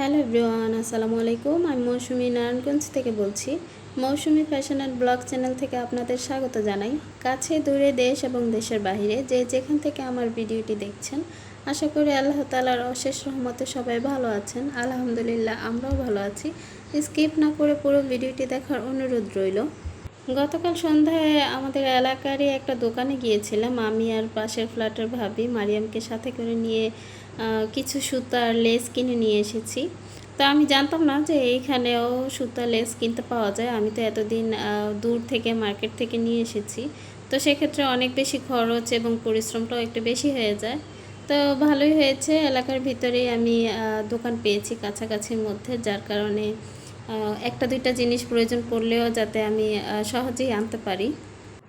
Hello everyone, আসসালামু আলাইকুম। আমি মৌসুমি নারায়ণগঞ্জ থেকে বলছি। Mousumi fashion and blog channel থেকে আপনাদের স্বাগত জানাই। কাছে, দূরে, দেশ এবং দেশের বাইরে যে যেখান থেকে আমার ভিডিওটি দেখছেন, আশা করি আল্লাহ তালার অশেষ রহমতে সবাই ভালো আছেন। আলহামদুলিল্লাহ, আমরাও ভালো আছি। স্কিপ না করে পুরো ভিডিওটি দেখার অনুরোধ রইল। গতকাল সন্ধ্যায় আমাদের এলাকারই একটা দোকানে গিয়েছিলাম। আমি আর পাশের ফ্ল্যাটের ভাবি মারিয়ামকে সাথে করে নিয়ে কিছু সুতার লেস কিনে নিয়ে এসেছি। তো আমি জানতাম না যে এইখানেও সুতা লেস কিনতে পাওয়া যায়। আমি তো এতদিন দূর থেকে, মার্কেট থেকে নিয়ে এসেছি। তো সেক্ষেত্রে অনেক বেশি খরচ এবং পরিশ্রমটাও একটু বেশি হয়ে যায়। তো ভালোই হয়েছে, এলাকার ভিতরেই আমি দোকান পেয়েছি কাছাকাছির মধ্যে, যার কারণে একটা দুইটা জিনিস প্রয়োজন পড়লেও যাতে আমি সহজেই আনতে পারি।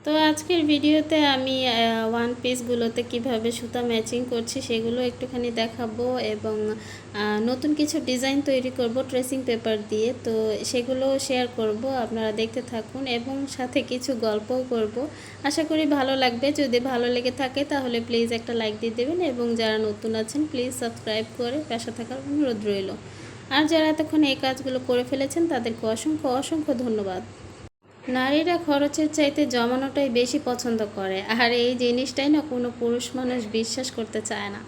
তো আজকের ভিডিওতে আমি ওয়ান পিসগুলোতে কীভাবে সুতা ম্যাচিং করছি সেগুলো একটুখানি দেখাবো এবং নতুন কিছু ডিজাইন তৈরি করব ট্রেসিং পেপার দিয়ে। তো সেগুলো শেয়ার করব, আপনারা দেখতে থাকুন এবং সাথে কিছু গল্পও করব। আশা করি ভালো লাগবে। যদি ভালো লেগে থাকে তাহলে প্লিজ একটা লাইক দিয়ে দেবেন এবং যারা নতুন আছেন প্লিজ সাবস্ক্রাইব করে পাশে থাকার অনুরোধ রইল। আর যারা এতক্ষণ এই কাজগুলো করে ফেলেছেন তাদেরকে অসংখ্য অসংখ্য ধন্যবাদ। নারীরা খরচের চাইতে জমানোটাই বেশি পছন্দ করে। আর এই জিনিসটাই না কোনো পুরুষ মানুষ বিশ্বাস করতে চায় না।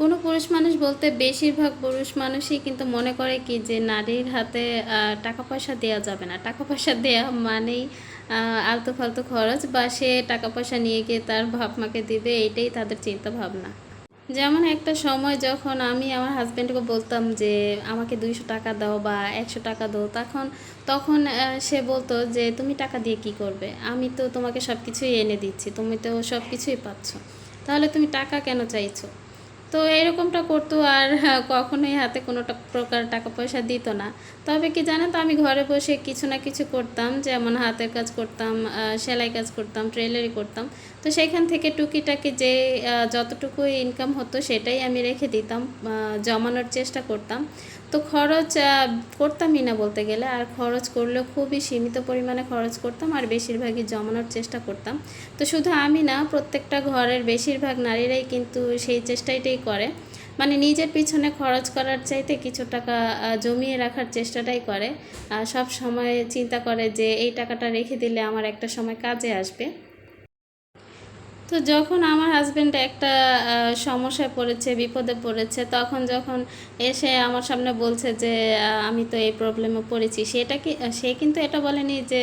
কোনো পুরুষ মানুষ বলতে বেশিরভাগ পুরুষ মানুষই কিন্তু মনে করে কি যে নারীর হাতে টাকা পয়সা দেওয়া যাবে না। টাকা পয়সা দেওয়া মানেই আলতু ফালতু খরচ বা সে টাকা পয়সা নিয়ে গিয়ে তার বাপ মাকে দিবে এটাই তাদের চিন্তা ভাবনা যেমন একটা সময় যখন আমি আমার হাজব্যান্ডকে বলতাম যে, আমাকে দুইশো টাকা দাও বা একশো টাকা দাও। তখন তখন সে বলতো যে, তুমি টাকা দিয়ে কি করবে? আমি তো তোমাকে সব কিছুই এনে দিচ্ছি, তুমি তো সব কিছুই পাচ্ছ। তাহলে তুমি টাকা কেন চাইছো? তো এরকমটা করতো আর হ্যাঁ, কখনোই হাতে কোনোটা প্রকার টাকা পয়সা দিত না। তবে কি জানেন তো আমি ঘরে বসে কিছু না কিছু করতাম যেমন হাতের কাজ করতাম সেলাই কাজ করতাম ট্রেলারি করতাম। তো সেখান থেকে টুকিটাকি যে যতটুকুই যতটুকু ইনকাম হতো সেটাই আমি রেখে দিতাম জমানোর চেষ্টা করতাম। তো খরচ করতামই না বলতে গেলে। আর খরচ করলেও খুবই সীমিত পরিমাণে খরচ করতাম আর বেশিরভাগই জমানোর চেষ্টা করতাম। তো শুধু আমি না, প্রত্যেকটা ঘরের বেশিরভাগ নারীরাই কিন্তু সেই চেষ্টাটাই করে। মানে নিজের পিছনে খরচ করার চাইতে কিছু টাকা জমিয়ে রাখার চেষ্টাটাই করে। সব সময় চিন্তা করে যে, এই টাকাটা রেখে দিলে আমার একটা সময় কাজে আসবে। তো যখন আমার হাজব্যান্ড একটা সমস্যায় পড়েছে, বিপদে পড়েছে, তখন যখন এসে আমার সামনে বলছে যে আমি তো এই প্রবলেমে পড়েছি, সেটা কি সে কিন্তু এটা বলেনি যে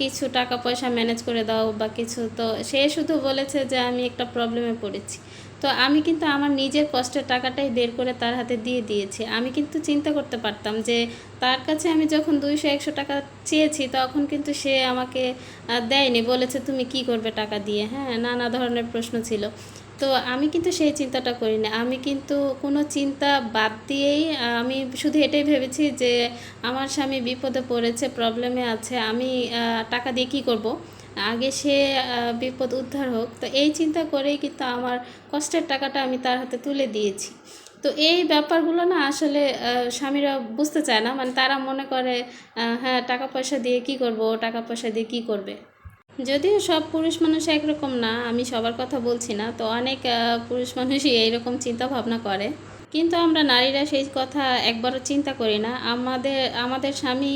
কিছু টাকা পয়সা ম্যানেজ করে দাও বা কিছু, তো সে শুধু বলেছে যে, আমি একটা প্রবলেমে পড়েছি। তো আমি কিন্তু আমার নিজের কষ্টের টাকাটাই বের করে তার হাতে দিয়ে দিয়েছি। আমি কিন্তু চিন্তা করতে পারতাম যে তার কাছে আমি যখন দুইশো, একশো টাকা চেয়েছি তখন কিন্তু সে আমাকে দেয়নি। বলেছে, তুমি কি করবে টাকা দিয়ে? হ্যাঁ নানা ধরনের প্রশ্ন ছিল। তো আমি কিন্তু সেই চিন্তাটা করি না আমি কিন্তু কোনো চিন্তা বাদ দিয়েই, আমি শুধু এটাই ভেবেছি যে আমার স্বামী বিপদে পড়েছে, প্রবলেমে আছে, আমি টাকা দিয়ে কী করব? আগে সে বিপদ উদ্ধার হোক, তো এই চিন্তা করেই কিন্তু আমার কষ্টের টাকাটা আমি তার হাতে তুলে দিয়েছি। তো এই ব্যাপারগুলো না আসলে স্বামীরা বুঝতে চায় না। মানে তারা মনে করে হ্যাঁ টাকা পয়সা দিয়ে কি করব, টাকা পয়সা দিয়ে কি করবে? যদিও সব পুরুষ মানুষ একরকম না, আমি সবার কথা বলছি না, তো অনেক পুরুষ মানুষই এইরকম চিন্তা ভাবনা করে। কিন্তু আমরা নারীরা সেই কথা একবারও চিন্তা করি না। আমাদের আমাদের স্বামী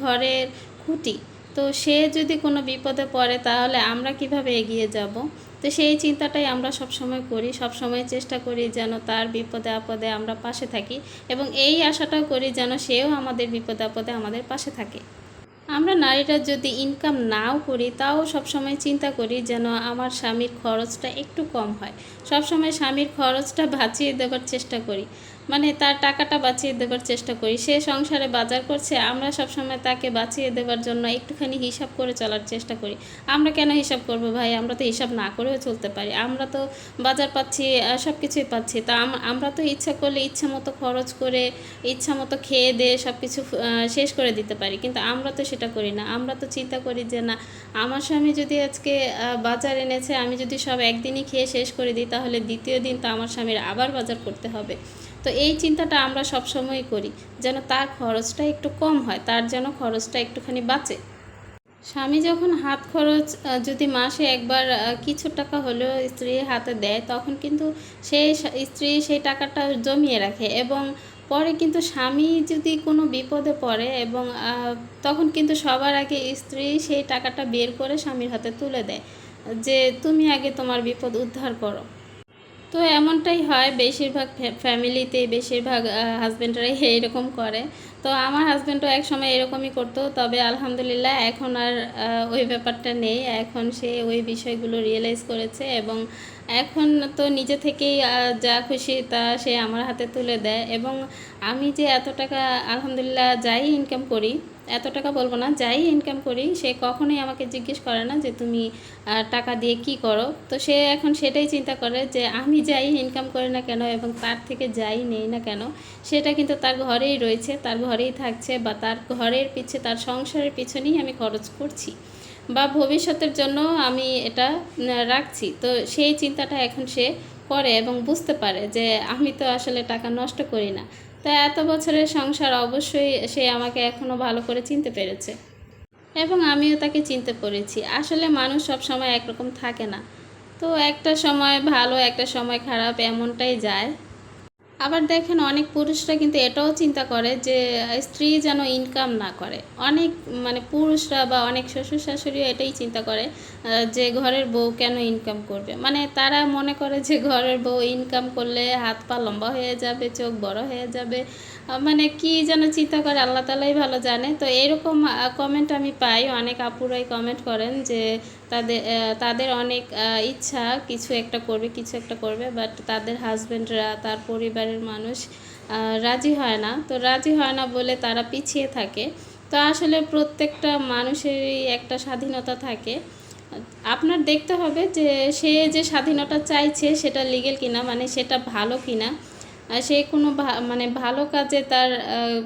ঘরের খুঁটি তো সে যদি কোনো বিপদে পড়ে, তাহলে আমরা কীভাবে এগিয়ে যাব? তো সেই চিন্তাটাই আমরা সব সময় করি। সব সময় চেষ্টা করি যেন তার বিপদে আপদে আমরা পাশে থাকি এবং এই আশাটাও করি যেন সেও আমাদের বিপদে আপদে আমাদের পাশে থাকে। আমরা নারীরা যদি ইনকাম নাও করি, তাও সবসময় চিন্তা করি যেন আমার স্বামীর খরচটা একটু কম হয়। সবসময় স্বামীর খরচটা বাঁচিয়ে দেবার চেষ্টা করি। মানে তার টাকাটা বাঁচিয়ে দেবার চেষ্টা করি। সে সংসারে বাজার করছে, আমরা সবসময় তাকে বাঁচিয়ে দেবার জন্য একটুখানি হিসাব করে চলার চেষ্টা করি। আমরা কেন হিসাব করব ভাই? আমরা তো হিসাব না করেও চলতে পারি। আমরা তো বাজার পাচ্ছি সব কিছুই পাচ্ছি। তা আম- আমরা তো ইচ্ছা করলে ইচ্ছা মতো খরচ করে, ইচ্ছা মতো খেয়ে দিয়ে সব কিছু শেষ করে দিতে পারি। কিন্তু আমরা তো সেটা করি না। আমরা তো চিন্তা করি যে না, আমার স্বামী যদি আজকে বাজার এনেছে, আমি যদি সব একদিনই খেয়ে শেষ করে দিই, তাহলে দ্বিতীয় দিন তো আমার স্বামীর আবার বাজার করতে হবে। তো এই চিন্তাটা আমরা সব সময় করি, যেন তার খরচটা একটু কম হয়, তার যেন খরচটা একটুখানি বাঁচে। স্বামী যখন হাত খরচ যদি মাসে একবার কিছু টাকা হলেও স্ত্রীর হাতে দেয়, তখন কিন্তু সেই স্ত্রী সেই টাকাটা জমিয়ে রাখে এবং পরে কিন্তু স্বামী যদি কোনো বিপদে পড়ে এবং তখন কিন্তু সবার আগে স্ত্রী সেই টাকাটা বের করে স্বামীর হাতে তুলে দেয়, যে তুমি আগে তোমার বিপদ উদ্ধার করো। তো এমনটাই হয় বেশিরভাগ ফ্যামিলিতে বেশিরভাগ হাজব্যান্ডরাই এইরকম করে। তো আমার হাজব্যান্ডও এক সময় এরকমই করতো, তবে আলহামদুলিল্লাহ এখন আর ওই ব্যাপারটা নেই। এখন সে ওই বিষয়গুলো রিয়েলাইজ করেছে এবং এখন তো নিজে থেকেই যা খুশি তা সে আমার হাতে তুলে দেয়। এবং আমি যে এত টাকা, আলহামদুলিল্লাহ, যাই ইনকাম করি, এত টাকা বলব না, যাই ইনকাম করি, সে কখনোই আমাকে জিজ্ঞেস করে না যে তুমি টাকা দিয়ে কি করো। তো সে এখন সেটাই চিন্তা করে যে আমি যাই ইনকাম করি না কেন এবং তার থেকে যাই নেই না কেন, সেটা কিন্তু তার ঘরেই রয়েছে, তার ঘরেই থাকছে বা তার ঘরের পিছে, তার সংসারের পিছনেই আমি খরচ করছি। বা ভবিষ্যতের জন্য আমি এটা রাখছি। তো সেই চিন্তাটা এখন সে করে এবং বুঝতে পারে যে আমি তো আসলে টাকা নষ্ট করি না। তো এত বছরের সংসার অবশ্যই সে আমাকে এখনও ভালো করে চিনতে পেরেছে এবং আমিও তাকে চিনতে পেরেছি। আসলে মানুষ সব সময় একরকম থাকে না। তো একটা সময় ভালো, একটা সময় খারাপ এমনটাই যায়। আবার দেখেন অনেক পুরুষরা কিন্তু এটাও চিন্তা করে যে, স্ত্রী যেন ইনকাম না করে। অনেক মানে পুরুষরা বা অনেক শ্বশুর শাশুড়িও এটাই চিন্তা করে যে ঘরের বউ কেন ইনকাম করবে? মানে তারা মনে করে যে ঘরের বউ ইনকাম করলে হাত পা লম্বা হয়ে যাবে, চোখ বড় হয়ে যাবে মানে কি যেন চিন্তা করে, আল্লাহ তালাই ভালো জানে। তো এরকম কমেন্ট আমি পাই। অনেক আপুরাই কমেন্ট করেন যে, তাদের তাদের অনেক ইচ্ছা কিছু একটা করবে, কিছু একটা করবে বাট তাদের হাজব্যান্ডরা তার পরিবারের মানুষ রাজি হয় না। তো রাজি হয় না বলে তারা পিছিয়ে থাকে। তো আসলে প্রত্যেকটা মানুষেরই একটা স্বাধীনতা থাকে। আপনার দেখতে হবে যে, সে যে স্বাধীনতা চাইছে, সেটা লিগেল কিনা মানে সেটা ভালো কিনা। সে কোনো মানে ভালো কাজে তার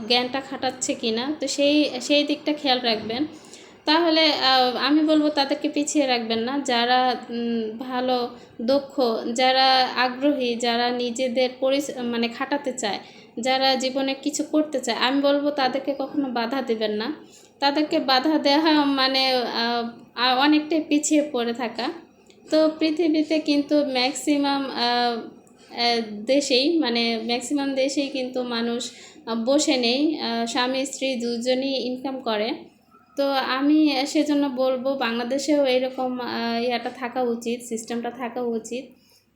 জ্ঞানটা খাটাচ্ছে কিনা, তো সেই সেই দিকটা খেয়াল রাখবেন। তাহলে আমি বলব তাদেরকে পিছিয়ে রাখবেন না। যারা ভালো, দক্ষ, যারা আগ্রহী, যারা নিজেদের পরিস মানে খাটাতে চায়, যারা জীবনে কিছু করতে চায়, আমি বলব তাদেরকে কখনো বাধা দেবেন না। তাদেরকে বাধা দেওয়া মানে অনেকটাই পিছিয়ে পড়ে থাকা। তো পৃথিবীতে কিন্তু ম্যাক্সিমাম দেশেই মানে ম্যাক্সিমাম দেশেই কিন্তু মানুষ বসে নেই। স্বামী, স্ত্রী দুজনই ইনকাম করে। তো আমি সেজন্য বলব, বাংলাদেশেও এরকম ইয়াটা থাকা উচিত সিস্টেমটা থাকা উচিত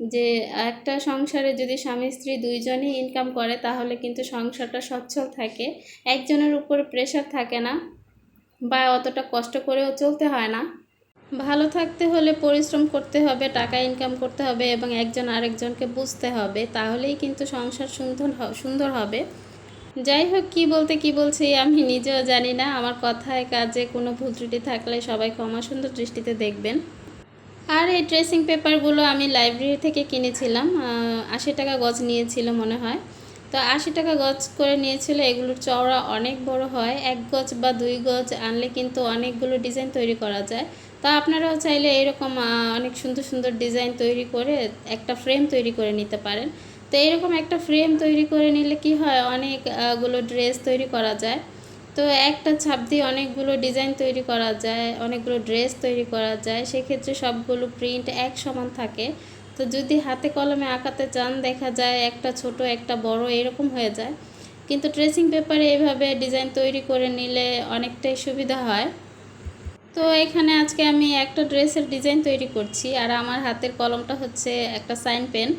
যে একটা সংসারে যদি স্বামী, স্ত্রী দুইজনই ইনকাম করে, তাহলে কিন্তু সংসারটা সচ্ছল থাকে। একজনের উপর প্রেশার থাকে না বা অতটা কষ্ট করেও চলতে হয় না। ভালো থাকতে হলে পরিশ্রম করতে হবে, টাকা ইনকাম করতে হবে এবং একজন আরেকজনকে বুঝতে হবে, তাহলেই কিন্তু সংসার সুন্দর সুন্দর হবে। যাই হোক, কি বলতে কি বলছি আমি নিজেও জানি না, আমার কথায় কাজে কোনো ভুল ত্রুটি থাকলে সবাই ক্ষমা সুন্দর দৃষ্টিতে দেখবেন। আর এই ড্রেসিং পেপারগুলো আমি লাইব্রেরি থেকে কিনেছিলাম আশি টাকা গজ নিয়েছিল মনে হয়। তো আশি টাকা গজ করে নিয়েছিল, এগুলোর চওড়া অনেক বড় হয়, এক গজ বা দুই গজ আনলে কিন্তু অনেকগুলো ডিজাইন তৈরি করা যায়। তা আপনারাও চাইলে এরকম অনেক সুন্দর সুন্দর ডিজাইন তৈরি করে একটা ফ্রেম তৈরি করে নিতে পারেন। তো এরকম একটা ফ্রেম তৈরি করে নিলে কি হয় অনেকগুলো ড্রেস তৈরি করা যায়। তো একটা ছাপ দিয়ে অনেকগুলো ডিজাইন তৈরি করা যায়, অনেকগুলো ড্রেস তৈরি করা যায়। সেক্ষেত্রে সবগুলো প্রিন্ট এক সমান থাকে। তো যদি হাতে কলমে আঁকাতে চান, দেখা যায় একটা ছোট, একটা বড় এরকম হয়ে যায়। কিন্তু ড্রেসিং পেপারে এইভাবে ডিজাইন তৈরি করে নিলে অনেকটাই সুবিধা হয়। তো এখানে আজকে আমি একটা ড্রেসের ডিজাইন তৈরি করছি আর আমার হাতের কলমটা হচ্ছে একটা সাইন পেন।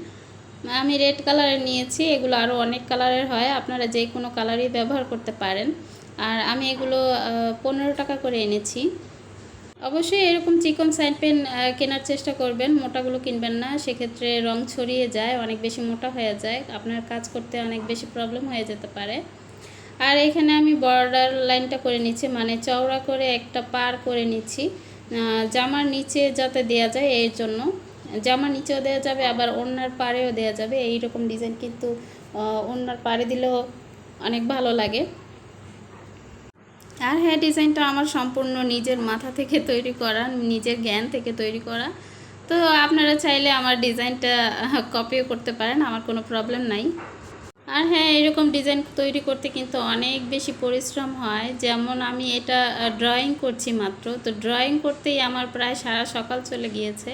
আমি রেড কালারের নিয়েছি, এগুলো আরও অনেক কালারের হয়, আপনারা যে কোনো কালারই ব্যবহার করতে পারেন। আর আমি এগুলো পনেরো টাকা করে এনেছি। অবশ্যই এরকম চিকন সাইন পেন কেনার চেষ্টা করবেন, মোটাগুলো কিনবেন না, সেক্ষেত্রে রং ছড়িয়ে যায়, অনেক বেশি মোটা হয়ে যায়, আপনার কাজ করতে অনেক বেশি প্রবলেম হয়ে যেতে পারে। আর এখানে আমি বর্ডার লাইনটা করে নিচ্ছি মানে চওড়া করে একটা পার করে নিচ্ছি। জামার নিচে যাতে দেয়া যায় এর জন্য। জামার নিচেও দেওয়া যাবে, আবার ওড়নার পাড়েও দেওয়া যাবে। এই রকম ডিজাইন কিন্তু ওড়নার পাড়ে দিলেও অনেক ভালো লাগে। আর হ্যাঁ ডিজাইনটা আমার সম্পূর্ণ নিজের মাথা থেকে তৈরি করা, নিজের জ্ঞান থেকে তৈরি করা। তো আপনারা চাইলে আমার ডিজাইনটা কপিও করতে পারেন, আমার কোনো প্রবলেম নাই। আর হ্যাঁ এরকম ডিজাইন তৈরি করতে কিন্তু অনেক বেশি পরিশ্রম হয়। যেমন আমি এটা ড্রয়িং করছি মাত্র। তো ড্রয়িং করতেই আমার প্রায় সারা সকাল চলে গিয়েছে।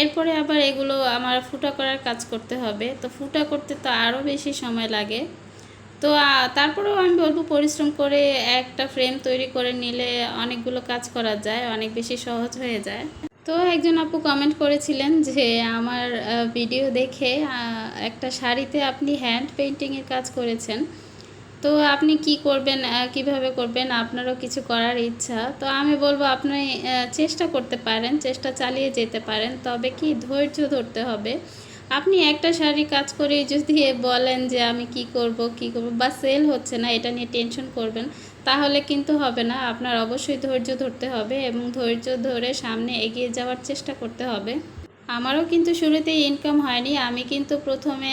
এরপরে আবার এগুলো আমার ফুটা করার কাজ করতে হবে। তো ফুটা করতে তো আরও বেশি সময় লাগে। তো তারপরেও আমি বলব পরিশ্রম করে একটা ফ্রেম তৈরি করে নিলে অনেকগুলো কাজ করা যায়, অনেক বেশি সহজ হয়ে যায়। তো একজন আপু কমেন্ট করেছিলেন যে আমার ভিডিও দেখে একটা শাড়িতে আপনি হ্যান্ড পেন্টিংয়ের কাজ করেছেন। তো আপনি কি করবেন কীভাবে করবেন, আপনারও কিছু করার ইচ্ছা। তো আমি বলব আপনি চেষ্টা করতে পারেন, চেষ্টা চালিয়ে যেতে পারেন। তবে কি ধৈর্য ধরতে হবে। আপনি একটা শাড়ি কাজ করে যদি বলেন যে আমি কি করব কি করব বা সেল হচ্ছে না, এটা নিয়ে টেনশন করবেন, তাহলে কিন্তু হবে না। আপনার অবশ্যই ধৈর্য ধরতে হবে এবং ধৈর্য ধরে সামনে এগিয়ে যাওয়ার চেষ্টা করতে হবে। আমারও কিন্তু শুরুতে ইনকাম হয়নি। আমি কিন্তু প্রথমে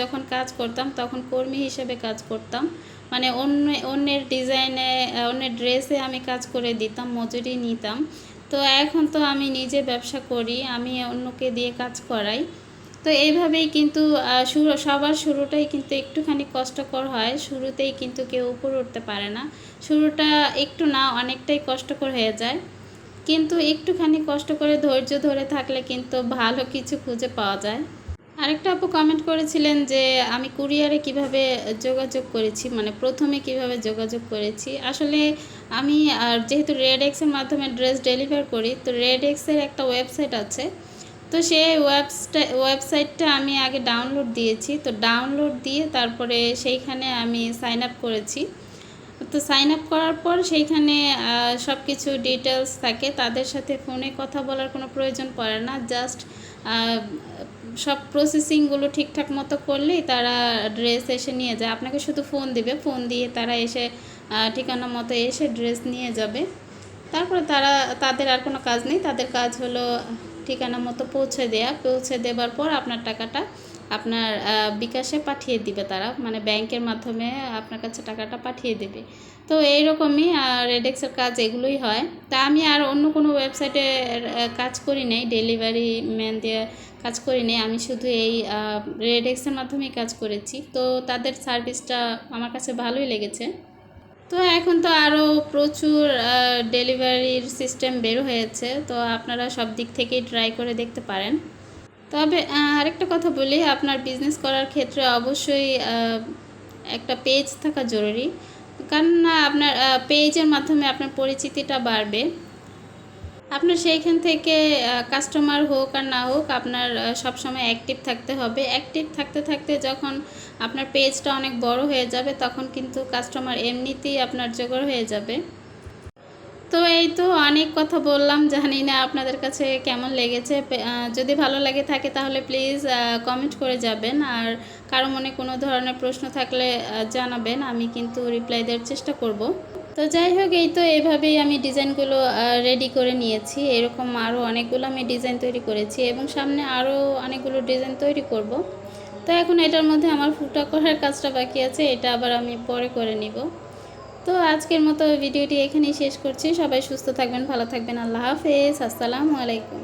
যখন কাজ করতাম তখন কর্মী হিসেবে কাজ করতাম। মানে অন্য, অন্যের ডিজাইনে, অন্যের ড্রেসে আমি কাজ করে দিতাম, মজুরি নিতাম। তো এখন তো আমি নিজে ব্যবসা করি, আমি অন্যকে দিয়ে কাজ করাই। তো এইভাবেই কিন্তু শুরু, সবার শুরুটাই কিন্তু একটুখানি কষ্টকর হয়। শুরুতেই কিন্তু কেউ উপরে উঠতে পারে না। শুরুটা একটু না, অনেকটাই কষ্টকর হয়ে যায়। কিন্তু একটুখানি কষ্ট করে ধৈর্য ধরে থাকলে কিন্তু ভালো কিছু খুঁজে পাওয়া যায়। আরেকটা আপু কমেন্ট করেছিলেন যে, আমি কুরিয়ারে কীভাবে যোগাযোগ করেছি? মানে প্রথমে কীভাবে যোগাযোগ করেছি? আসলে আমি, আর যেহেতু রেড এক্সের মাধ্যমে ড্রেস ডেলিভার করি, তো রেড এক্সের একটা ওয়েবসাইট আছে। তো সেই ওয়েবসাইট ওয়েবসাইটটা আমি আগে ডাউনলোড দিয়েছি। তো ডাউনলোড দিয়ে তারপরে সেইখানে আমি সাইন আপ করেছি। তো সাইন আপ করার পর সেইখানে সব কিছু ডিটেলস থাকে। তাদের সাথে ফোনে কথা বলার কোনো প্রয়োজন পড়ে না। জাস্ট সব প্রসেসিংগুলো ঠিকঠাক মতো করলেই তারা ড্রেস এসে নিয়ে যায়। আপনাকে শুধু ফোন দিবে। ফোন দিয়ে তারা এসে ঠিকানা মতো এসে ড্রেস নিয়ে যাবে। তারপরে তারা, তাদের আর কোনো কাজ নেই। তাদের কাজ হলো ঠিকানা মতো পৌঁছে দেয়া। পৌঁছে দেবার পর আপনার টাকাটা আপনার বিকাশে পাঠিয়ে দিবে তারা। মানে ব্যাংকের মাধ্যমে আপনার কাছে টাকাটা পাঠিয়ে দেবে। তো এইরকমই রেডেক্সের কাজ এগুলোই হয়। তা আমি আর অন্য কোনো ওয়েবসাইটে কাজ করি নাই। ডেলিভারি ম্যান দিয়ে কাজ করি নাই। আমি শুধু এই রেডেক্সের মাধ্যমেই কাজ করেছি। তো তাদের সার্ভিসটা আমার কাছে ভালোই লেগেছে। তো এখন তো আরও প্রচুর ডেলিভারির সিস্টেম বের হয়েছে, তো আপনারা সব দিক থেকেই ট্রাই করে দেখতে পারেন। তবে আরেকটা কথা বলি, আপনার বিজনেস করার ক্ষেত্রে অবশ্যই একটা পেজ থাকা জরুরি। কারণ আপনার পেজের মাধ্যমে আপনার পরিচিতিটা বাড়বে। আপনার সেইখান থেকে কাস্টমার হোক আর না হোক, আপনার সবসময় অ্যাক্টিভ থাকতে হবে। অ্যাক্টিভ থাকতে থাকতে যখন আপনার পেজটা অনেক বড় হয়ে যাবে, তখন কিন্তু কাস্টমার এমনিতেই আপনার জোগাড় হয়ে যাবে। তো এই তো অনেক কথা বললাম, জানি না আপনাদের কাছে কেমন লেগেছে। যদি ভালো লাগে থাকে তাহলে প্লিজ কমেন্ট করে যাবেন। আর কারও মনে কোনো ধরনের প্রশ্ন থাকলে জানাবেন, আমি কিন্তু রিপ্লাই দেওয়ার চেষ্টা করব। তো যাই হোক, এই তো এইভাবেই আমি ডিজাইনগুলো রেডি করে নিয়েছি। এরকম আরও অনেকগুলো আমি ডিজাইন তৈরি করেছি এবং সামনে আরও অনেকগুলো ডিজাইন তৈরি করব। তো এখন এটার মধ্যে আমার ফুটা করার কাজটা বাকি আছে, এটা আবার আমি পরে করে নিব। তো আজকের মতো ভিডিওটি এখানেই শেষ করছি। সবাই সুস্থ থাকবেন, ভালো থাকবেন। আল্লাহ হাফেজ। আসসালামু আলাইকুম।